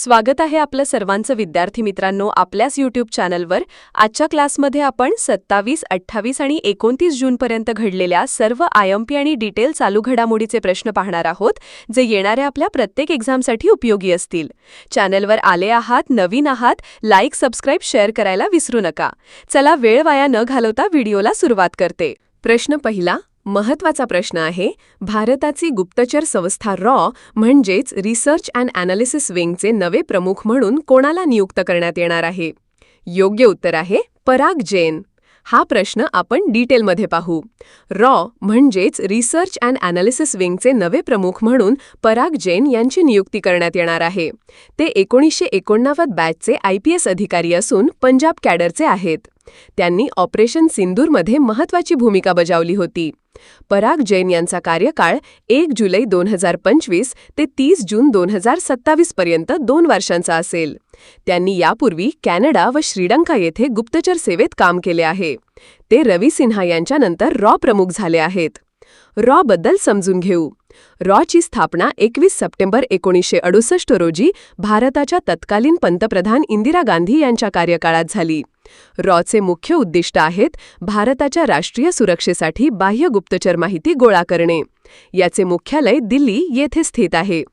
स्वागत आहे आपलं सर्वांचं विद्यार्थी मित्रांनो आपल्याच यूट्यूब चॅनलवर आजच्या क्लासमध्ये आपण सत्तावीस अठ्ठावीस आणि एकोणतीस जूनपर्यंत घडलेल्या सर्व आय एम पी आणि डिटेल चालू घडामोडीचे प्रश्न पाहणार आहोत जे येणाऱ्या आपल्या प्रत्येक एक्झामसाठी उपयोगी असतील. चॅनलवर आले आहात नवीन आहात लाईक सबस्क्राईब शेअर करायला विसरू नका. चला वेळ वाया न घालवता व्हिडिओला सुरुवात करते. प्रश्न पहिला महत्त्वाचा प्रश्न आहे भारताची गुप्तचर संस्था रॉ म्हणजेच रिसर्च अँड अॅनालिसिस विंगचे नवे प्रमुख म्हणून कोणाला नियुक्त करण्यात येणार आहे? योग्य उत्तर आहे पराग जैन. हा प्रश्न आपण डिटेलमध्ये पाहू. रॉ म्हणजेच रिसर्च अँड अॅनालिसिस विंगचे नवे प्रमुख म्हणून पराग जैन यांची नियुक्ती करण्यात येणार आहे. ते एकोणीसशे एकोणनव्वद बॅचचे आय पी एस अधिकारी असून पंजाब कॅडरचे आहेत. त्यांनी ऑपरेशन सिंदूरमध्ये महत्वाची भूमिका बजावली होती. पराग जैन यांचा कार्यकाळ एक जुलै दोन हजार पंचवीस ते तीस जून दोन हजार सत्तावीस पर्यंत दोन वर्षांचा असेल. त्यांनी यापूर्वी कॅनडा व श्रीलंका येथे गुप्तचर सेवेत काम केले आहे. ते रवी सिन्हा यांच्यानंतर रॉ प्रमुख झाले आहेत. रॉ बद्दल समजून घेऊ. रॉची स्थापना एकवीस सप्टेंबर एकोणीसशे अडुसष्ट रोजी भारताच्या तत्कालीन पंतप्रधान इंदिरा गांधी यांच्या कार्यकाळात झाली. रॉचे मुख्य उद्दिष्ट आहेत भारताच्या राष्ट्रीय सुरक्षेसाठी बाह्य गुप्तचर माहिती गोळा करणे. याचे मुख्यालय दिल्ली येथे स्थित आहे.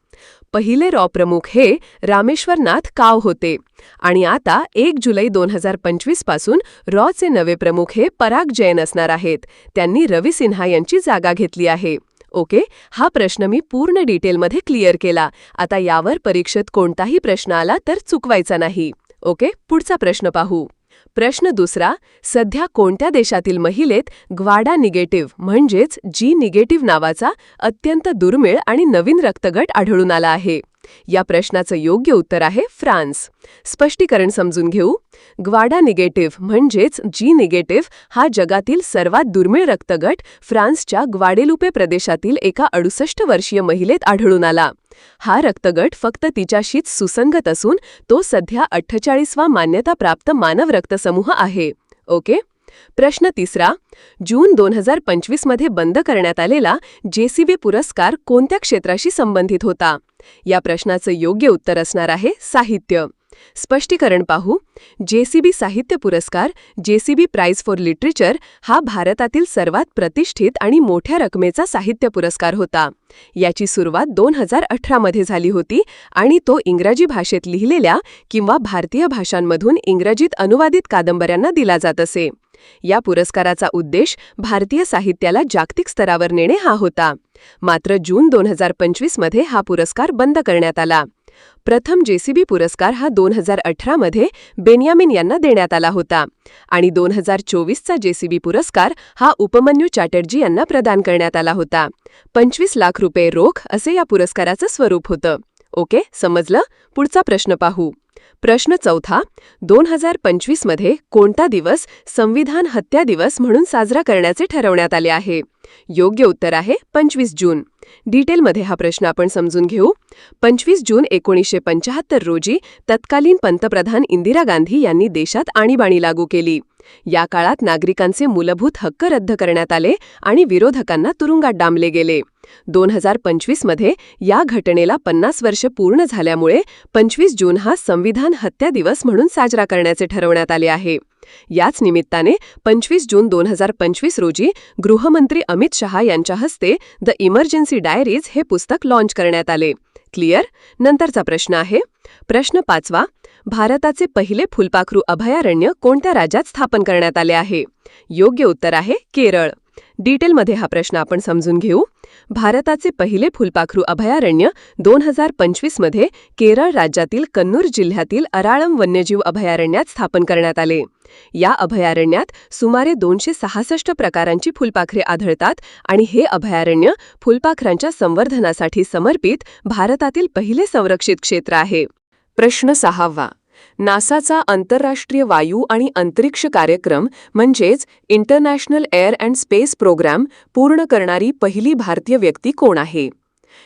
पहिले रॉ प्रमुख हे रामेश्वरनाथ काव होते आणि आता एक जुलै दोन हजार पंचवीसपासून रॉचे नवे प्रमुख हे पराग जैन असणार आहेत. त्यांनी रवी सिन्हा यांची जागा घेतली आहे. ओके? हा प्रश्न मी पूर्ण डिटेलमध्ये क्लिअर केला. आता यावर परीक्षेत कोणताही प्रश्न आला तर चुकवायचा नाही. ओके? पुढचा प्रश्न पाहू. प्रश्न दुसरा सध्या कोणत्या देशातील महिलेत ग्वाडा निगेटिव्ह म्हणजेच जी निगेटिव्ह नावाचा अत्यंत दुर्मिळ आणि नवीन रक्तगट आढळून आला आहे? या प्रश्नाचं योग्य उत्तर आहे फ्रान्स. स्पष्टीकरण समजून घेऊ. ग्वाडा निगेटिव्ह म्हणजेच जी निगेटिव्ह हा जगातील सर्वात दुर्मिळ रक्तगट फ्रान्सच्या ग्वाडेलुपे प्रदेशातील एका अडुसष्ट वर्षीय महिलेत आढळून आला. हा रक्तगट फक्त तिच्याशीच सुसंगत असून तो सध्या अठ्ठेचाळीसवा मान्यताप्राप्त मानव रक्तसमूह आहे. ओके? प्रश्न तिसरा जून दोन हजार पंचवीसमध्ये बंद करण्यात आलेला जेसीबी पुरस्कार कोणत्या क्षेत्राशी संबंधित होता? या प्रश्नाचं योग्य उत्तर असणार आहे साहित्य. स्पष्टीकरण पाहू जेसीबी साहित्य पुरस्कार जेसीबी प्राइज फॉर लिटरेचर हा भारतातील सर्वात प्रतिष्ठित आणि मोठ्या रकमेचा साहित्य पुरस्कार होता. याची सुरुवात दोन हजार अठरामध्ये झाली होती आणि तो इंग्रजी भाषेत लिहिलेल्या किंवा भारतीय भाषांमधून इंग्रजीत अनुवादित कादंबऱ्यांना दिला जात असे. या पुरस्काराचा उद्देश भारतीय साहित्याला जागतिक स्तरावर नेणे हा होता. मात्र जून दोन हजार पंचवीसमध्ये हा पुरस्कार बंद करण्यात आला. प्रथम जेसीबी पुरस्कार हा दोन हजार अठरामध्ये बेन्यामिन यांना देण्यात आला होता आणि दोन हजार चोवीसचा जेसीबी पुरस्कार हा उपमन्यू चॅटर्जी यांना प्रदान करण्यात आला होता. पंचवीस लाख रुपये रोख असे या पुरस्काराचं स्वरूप होतं. ओके? समजलं? पुढचा प्रश्न पाहू. प्रश्न चौथा दोन हजार पंचवीसमध्ये कोणता दिवस संविधान हत्या दिवस म्हणून साजरा करण्याचे ठरवण्यात आले आहे? योग्य उत्तर आहे पंचवीस जून. डिटेलमध्ये हा प्रश्न आपण समजून घेऊ. पंचवीस जून एकोणीसशे पंचाहत्तर रोजी तत्कालीन पंतप्रधान इंदिरा गांधी यांनी देशात आणीबाणी लागू केली. या काळात नागरिकांचे मूलभूत हक्क रद्द करण्यात आले आणि विरोधकांना तुरुंगात डांबले गेले. दोन हजार पंचवीसमध्ये या घटनेला पन्नास वर्ष पूर्ण झाल्यामुळे पंचवीस जून हा संविधान हत्या दिवस म्हणून साजरा करण्याचे ठरवण्यात आले आहे. याच निमित्ताने पंचवीस जून दोन हजार पंचवीस रोजी गृहमंत्री अमित शहा यांच्या हस्ते द इमर्जन्सी डायरीज हे पुस्तक लॉन्च करण्यात आले. क्लिअर? नंतरचा प्रश्न आहे. प्रश्न पाचवा भारताचे पहिले फुलपाखरू अभयारण्य कोणत्या राज्यात स्थापन करण्यात आले आहे? योग्य उत्तर आहे केरळ. डिटेलमध्ये हा प्रश्न आपण समजून घेऊ. भारताचे पहिले फुलपाखरू अभयारण्य दोन हजार पंचवीसमध्ये केरळ राज्यातील कन्नूर जिल्ह्यातील अराळम वन्यजीव अभयारण्यात स्थापन करण्यात आले. या अभयारण्यात सुमारे दोनशे सहासष्ट प्रकारांची फुलपाखरे आढळतात आणि हे अभयारण्य फुलपाखरांच्या संवर्धनासाठी समर्पित भारतातील पहिले संरक्षित क्षेत्र आहे. प्रश्न सहावा. नासाचा आंतरराष्ट्रीय वायू आणि अंतरिक्ष कार्यक्रम म्हणजेच international air and space program पूर्ण करणारी पहिली भारतीय व्यक्ती कोण आहे?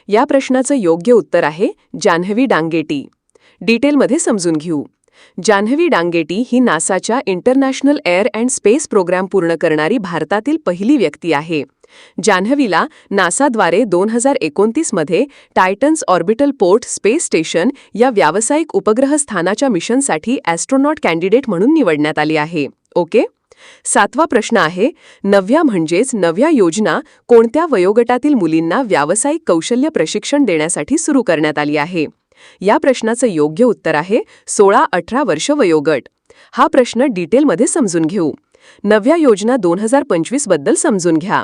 या प्रश्नाचं योग्य उत्तर आहे जान्हवी डांगेटी. डिटेलमध्ये समजून घेऊ. जान्हवी डांगेटी ही नासाच्या international air and space program पूर्ण करणारी भारतातील पहिली व्यक्ती आहे. जान्हवीला नासाद्वारे दोन हजार एकोणतीसमध्ये Titans orbital port space station या व्यावसायिक उपग्रह स्थानाच्या मिशनसाठी ॲस्ट्रोनॉट कॅन्डिडेट म्हणून निवडण्यात आली आहे. ओके? सातवा प्रश्न आहे नव्या म्हणजेच नव्या योजना कोणत्या वयोगटातील मुलींना व्यावसायिक कौशल्य प्रशिक्षण देण्यासाठी सुरू करण्यात आली आहे? या प्रश्नाचं योग्य उत्तर आहे सोळा अठरा वर्ष वयोगट. हा प्रश्न डिटेलमध्ये समजून घेऊ. नव्या योजना दोन हजार पंचवीसबद्दल समजून घ्या.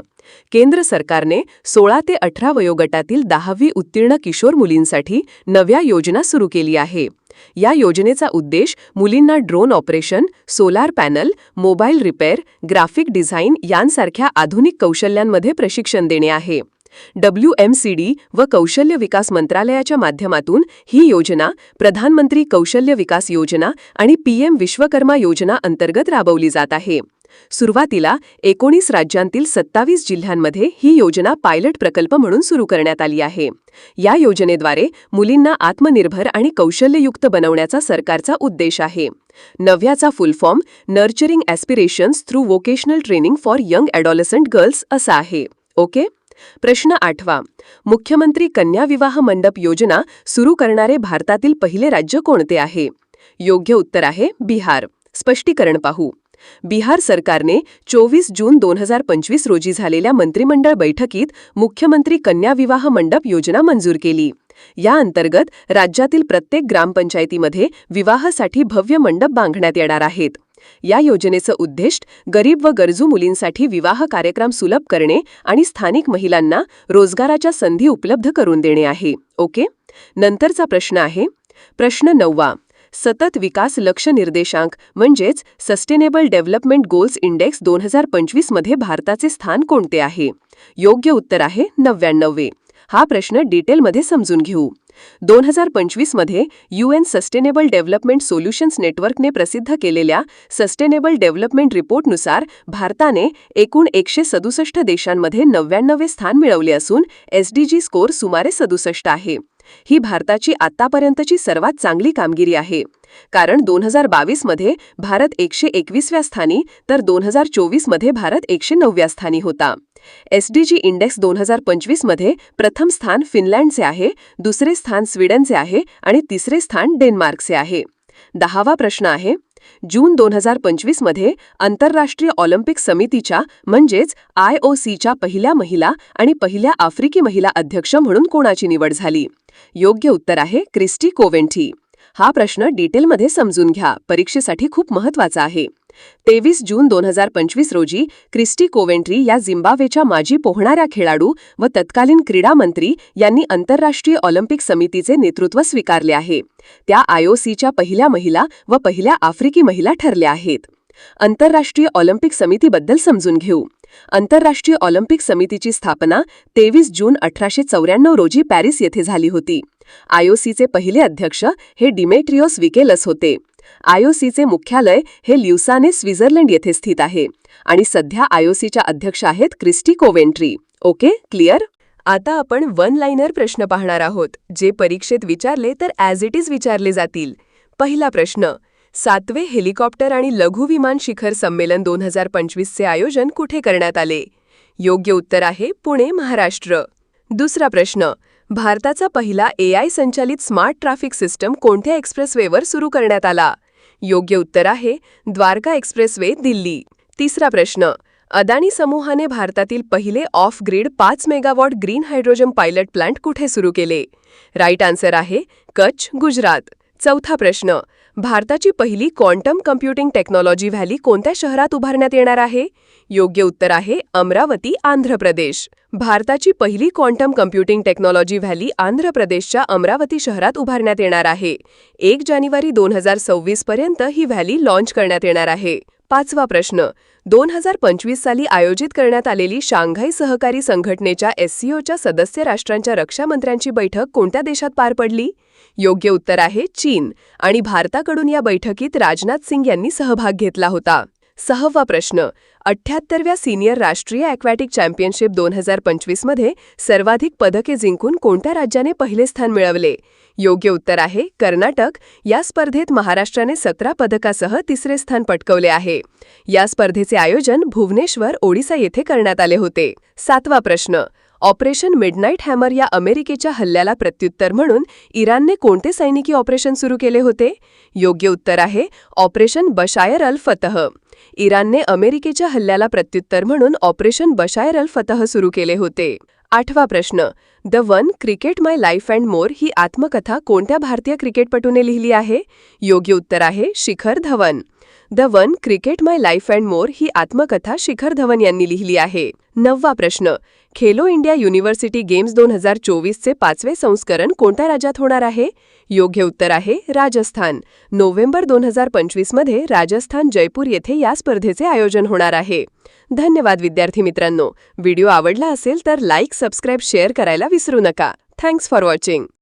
केंद्र सरकारने सोळा ते अठरा वयोगटातील दहावी उत्तीर्ण किशोर मुलींसाठी नव्या योजना सुरू केली आहे. या योजनेचा उद्देश मुलींना drone operation solar panel mobile repair graphic design यांसारख्या आधुनिक कौशल्यांमध्ये प्रशिक्षण देणे आहे. डब्ल्यू एम सी डी व कौशल्य विकास मंत्रालयाच्या माध्यमातून ही योजना प्रधानमंत्री कौशल्य विकास योजना आणि पीएम विश्वकर्मा योजना अंतर्गत राबवली जात आहे. सुरुवातीला एकोणीस राज्यांतील सत्तावीस जिल्ह्यांमध्ये ही योजना पायलट प्रकल्प म्हणून सुरू करण्यात आली आहे. या योजनेद्वारे मुलींना आत्मनिर्भर आणि कौशल्ययुक्त बनवण्याचा सरकारचा उद्देश आहे. नव्याचा full form nurturing aspirations through vocational training for young adolescent girls असा आहे. ओके? प्रश्न आठवा. मुख्यमंत्री कन्या विवाह मंडप योजना सुरू करणारे भारतातील पहिले राज्य कोणते आहे? योग्य उत्तर आहे बिहार. स्पष्टीकरण पाहू. बिहार सरकारने चोवीस जून दोन हजार पंचवीस रोजी झालेल्या मंत्रिमंडळ बैठकीत मुख्यमंत्री कन्या विवाह मंडप योजना मंजूर केली. या अंतर्गत राज्यातील प्रत्येक ग्रामपंचायतीमध्ये विवाहासाठी भव्य मंडप बांधण्यात येणार आहेत. या योजनेचं उद्दिष्ट गरीब व गरजू मुलींसाठी विवाह कार्यक्रम सुलभ करणे आणि स्थानिक महिलांना रोजगाराच्या संधी उपलब्ध करून देणे आहे. ओके? नंतरचा प्रश्न आहे. प्रश्न नववा. सतत विकास लक्ष निर्देशांक म्हणजेच सस्टेनेबल डेव्हलपमेंट गोल्स इंडेक्स दोन हजार पंचवीसमध्ये भारताचे स्थान कोणते आहे? योग्य उत्तर आहे नव्याण्णवे. हा प्रश्न डिटेलमध्ये समजून घेऊ. दोन हजार पंचवीसमध्ये एन सस्टेनेबल डेव्हलपमेंट सोल्युशन्स नेटवर्कने प्रसिद्ध केलेल्या सस्टेनेबल डेव्हलपमेंट रिपोर्टनुसार भारताने एकूण एकशे सदुसष्ट देशांमध्ये नव्याण्णवे स्थान मिळवले असून एसडीजी स्कोर सुमारे सदुसष्ट आहे. ही भारताची आतापर्यंतची सर्वात चांगली कामगिरी आहे. कारण दोन हजार बावीसमध्ये भारत एकशे एकवीसव्या स्थानी तर दोन हजार चोवीसमध्ये भारत एकशे नवव्या स्थानी होता. एसडीजी इंडेक्स दोन हजार पंचवीसमध्ये प्रथम स्थान फिनलँडचे आहे दुसरे स्थान स्वीडनचे आहे आणि तिसरे स्थान डेन्मार्कचे आहे. दहावा प्रश्न आहे जून दोन हजार पंचवीसमध्ये आंतरराष्ट्रीय ऑलिम्पिक समितीच्या म्हणजेच आय ओ सीच्या पहिल्या महिला आणि पहिल्या आफ्रिकी महिला अध्यक्ष म्हणून कोणाची निवड झाली? योग्य उत्तर आहे क्रिस्टी कोवेंठी. हा प्रश्न डिटेलमध्ये समजून घ्या. परीक्षेसाठी खूप महत्त्वाचा आहे. तेवीस जून दोन हजार पंचवीस रोजी क्रिस्टी कोवेंट्री या झिम्बावेच्या माजी पोहणाऱ्या खेळाडू व तत्कालीन क्रीडा मंत्री यांनी आंतरराष्ट्रीय ऑलिम्पिक समितीचे नेतृत्व स्वीकारले आहे. त्या आयओसीच्या पहिल्या महिला व पहिल्या आफ्रिकी महिला ठरल्या आहेत. आंतरराष्ट्रीय ऑलिम्पिक समितीबद्दल समजून घेऊ. आंतरराष्ट्रीय ऑलिम्पिक समितीची स्थापना तेवीस जून अठराशे चौऱ्याण्णव रोजी पॅरिस येथे झाली होती. आयओसीचे पहिले अध्यक्ष हे डिमेट्रिओस विकेलस होते. आयओसीचे मुख्यालय हे ल्युसाने स्वित्झर्लंड येथे स्थित आहे. आणि सध्या आयओसीच्या अध्यक्ष आहेत क्रिस्टी कोवेंट्री. ओके? क्लिअर? आता आपण वन लाईनर प्रश्न पाहणार आहोत. जे परीक्षेत विचारले तर ॲज इट इज विचारले जातील. पहिला प्रश्न सातवे हेलिकॉप्टर आणि लघु विमान शिखर संमेलन दोन हजार पंचवीसचे आयोजन कुठे करण्यात आले? योग्य उत्तर आहे पुणे महाराष्ट्र. दुसरा प्रश्न भारताचा पहिला ए आय संचालित स्मार्ट ट्रॅफिक सिस्टम कोणत्या एक्सप्रेसवेवर सुरू करण्यात आला? योग्य उत्तर आहे द्वारका एक्सप्रेसवे दिल्ली. तिसरा प्रश्न अदानी समूहाने भारतातील पहिले ऑफ ग्रीड पाच megawatt green hydrogen pilot plant कुठे सुरू केले? राईट आन्सर आहे कच्छ गुजरात. चौथा प्रश्न भारताची पहिली क्वांटम कम्प्युटिंग टेक्नॉलॉजी व्हॅली कोणत्या शहरात उभारण्यात येणार आहे? योग्य उत्तर आहे अमरावती आंध्र प्रदेश. भारताची पहिली quantum computing technology valley Andhra प्रदेशच्या अमरावती शहरात उभारण्यात येणार आहे. एक जानेवारी दोन हजार सव्वीस पर्यंत ही व्हॅली लाँच करण्यात येणार आहे. पाचवा प्रश्न. दोन हजार पंचवीस साली आयोजित करण्यात आलेली शांघाई सहकारी संघटनेच्या एससीओच्या सदस्य राष्ट्रांच्या रक्षामंत्र्यांची बैठक कोणत्या देशात पार पडली? योग्य उत्तर आहे चीन आणि भारताकडून या बैठकीत राजनाथ सिंग यांनी सहभाग घेतला होता. सहावा प्रश्न. अठ्ठ्याहत्तरव्या सिनियर राष्ट्रीय ॲक्वॅटिक चॅम्पियनशिप दोन हजार पंचवीसमध्ये सर्वाधिक पदके जिंकून कोणत्या राज्याने पहिले स्थान मिळवले? योग्य उत्तर आहे कर्नाटक. या स्पर्धेत महाराष्ट्राने सतरा पदकासह तिसरे स्थान पटकवले आहे. या स्पर्धेचे आयोजन भुवनेश्वर ओडिसा येथे करण्यात आले होते. सातवा प्रश्न. ऑपरेशन मिडनाईट हॅमर या अमेरिकेच्या हल्ल्याला प्रत्युत्तर म्हणून इराणने कोणते सैनिकी ऑपरेशन सुरू केले होते? योग्य उत्तर आहे ऑपरेशन बशायर अल फतह. इराणने अमेरिकेच्या हल्ल्याला प्रत्युत्तर म्हणून ऑपरेशन बशायर अल फतह सुरू केले होते. आठवा प्रश्न. The one cricket my life and more ही आत्मकथा कोणत्या भारतीय क्रिकेटपटूने लिहिली आहे? योग्य उत्तर आहे Shikhar Dhawan. The one cricket my life and more ही आत्मकथा शिखर धवन यांनी लिहिली आहे. नववा प्रश्न खेलो इंडिया युनिव्हर्सिटी गेम्स दोन हजार चोवीसचे पाचवे संस्करण कोणत्या राज्यात होणार आहे? योग्य उत्तर आहे राजस्थान. नोव्हेंबर दोन हजार पंचवीसमध्ये राजस्थान जयपूर येथे या स्पर्धेचे आयोजन होणार आहे. धन्यवाद विद्यार्थी मित्रांनो. व्हिडिओ आवडला असेल तर लाईक सबस्क्राईब शेअर करायला विसरू नका. Thanks for watching.